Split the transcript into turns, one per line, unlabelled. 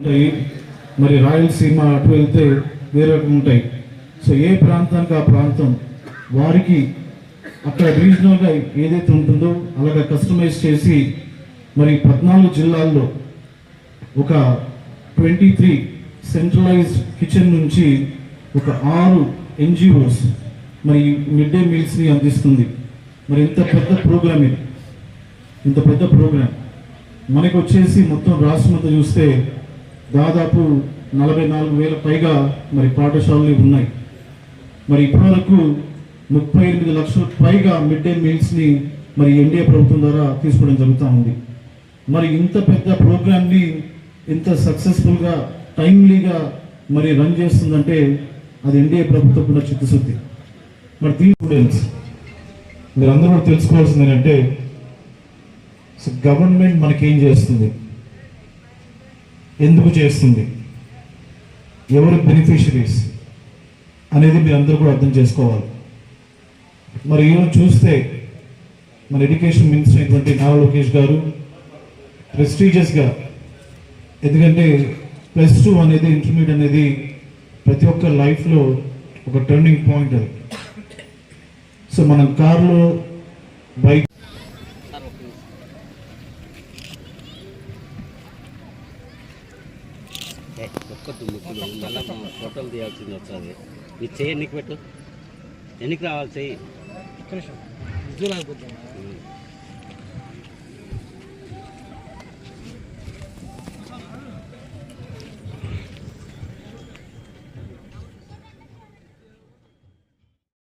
ఉంటాయి. మరి రాయలసీమ అటు వెళ్తే వేరే ఉంటాయి. సో ఏ ప్రాంతానికి ఆ ప్రాంతం? వారికి అక్కడ రీజనల్గా ఏదైతే ఉంటుందో అలాగా కస్టమైజ్ చేసి మరి పద్నాలుగు జిల్లాల్లో ఒక ట్వంటీ త్రీ సెంట్రలైజ్డ్ కిచెన్ నుంచి ఒక ఆరు ఎన్జిఓస్ మరి మిడ్ డే మీల్స్ని అందిస్తుంది. మరి ఇంత పెద్ద ప్రోగ్రామ్ ఇది. ఇంత పెద్ద ప్రోగ్రామ్. మనకు వచ్చేసి మొత్తం రాష్ట్రమంతా చూస్తే దాదాపు నలభై నాలుగు వేల పైగా మరి పాఠశాలలు ఉన్నాయి. మరి ఇప్పటివరకు ముప్పై ఎనిమిది లక్షల పైగా మిడ్ డే మీల్స్ని మరి ఎన్డీఏ ప్రభుత్వం ద్వారా తీసుకోవడం జరుగుతూ ఉంది. మరి ఇంత పెద్ద ప్రోగ్రామ్ని ఇంత సక్సెస్ఫుల్గా టైమ్లీగా మరి రన్ చేస్తుందంటే అది ఎన్డీఏ ప్రభుత్వం కూడా చిత్తశుద్ధి. మరి దీని స్టూడెంట్స్ మీరు అందరూ కూడా తెలుసుకోవాల్సింది ఏంటంటే గవర్నమెంట్ మనకేం చేస్తుంది? ఎందుకు చేస్తుంది? ఎవరు బెనిఫిషరీస్ అనేది మీరు అందరూ కూడా అర్థం చేసుకోవాలి. మరి ఈరోజు చూస్తే మన ఎడ్యుకేషన్ మినిస్టర్ అయినటువంటి నారా లోకేష్ గారు ప్రెస్టీజియస్గా ఎందుకంటే ప్లస్ టూ అనేది ఇంటర్మీడియట్ అనేది ప్రతి ఒక్క లైఫ్లో ఒక టర్నింగ్ పాయింట్ అది. సో మనం కార్లో బైక్
ఒక్కటి ముక్కులు మళ్ళీ ఫోటోలు తీయాల్సింది వస్తుంది. నీ చేయి ఎన్నికి పెట్టు? ఎన్నికి రావాలి చెయ్యి?